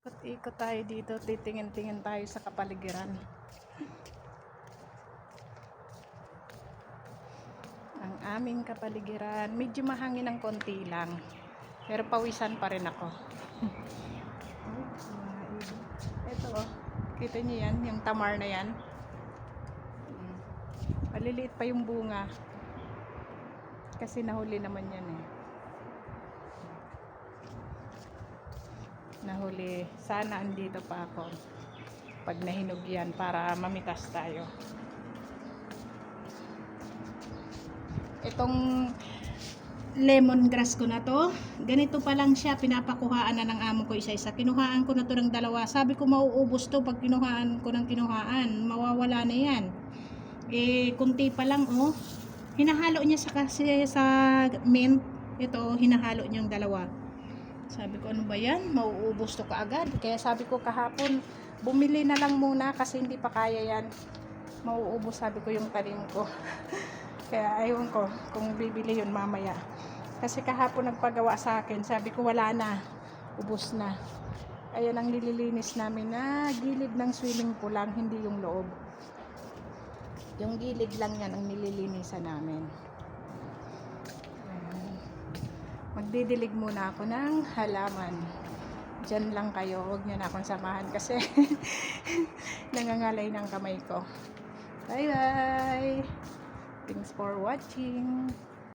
Ikot-ikot tayo dito, titingin-tingin tayo sa kapaligiran. Ang aming kapaligiran, medyo mahangin ng konti lang. Pero pawisan pa rin ako. Ito oh, kita niyo yan, yung tamar na yan. Maliliit pa yung bunga. Kasi nahuli naman yan eh. Nahuli. Sana andito pa ako. Pag nahinog yan para mamitas tayo. Itong lemongrass ko na to, ganito pa lang siya, pinapakuhaan na ng amo ko isa-isa. Kinuhaan ko na to ng dalawa. Sabi ko mauubos to pag kinuhaan ko ng kinuhaan. Mawawala na yan. Eh, kunti pa lang oh. Hinahalo niya sa kasi sa mint. Ito, hinahalo niyang dalawa. Sabi ko, ano ba yan? Mauubos to kaagad. Kaya sabi ko kahapon, bumili na lang muna kasi hindi pa kaya yan. Mauubos, sabi ko yung tanim ko. Kaya ayun ko kung bibili yun mamaya. Kasi kahapon nagpagawa sa akin, sabi ko wala na. Ubus na. Ayan ang nililinis namin na gilid ng swimming pool lang, hindi yung loob. Yung gilid lang yan ang nililinisan namin. Ayan. Magdidilig muna ako ng halaman. Diyan lang kayo, huwag niyo na akong samahan kasi nangangalay ng kamay ko. Bye bye! Thanks for watching.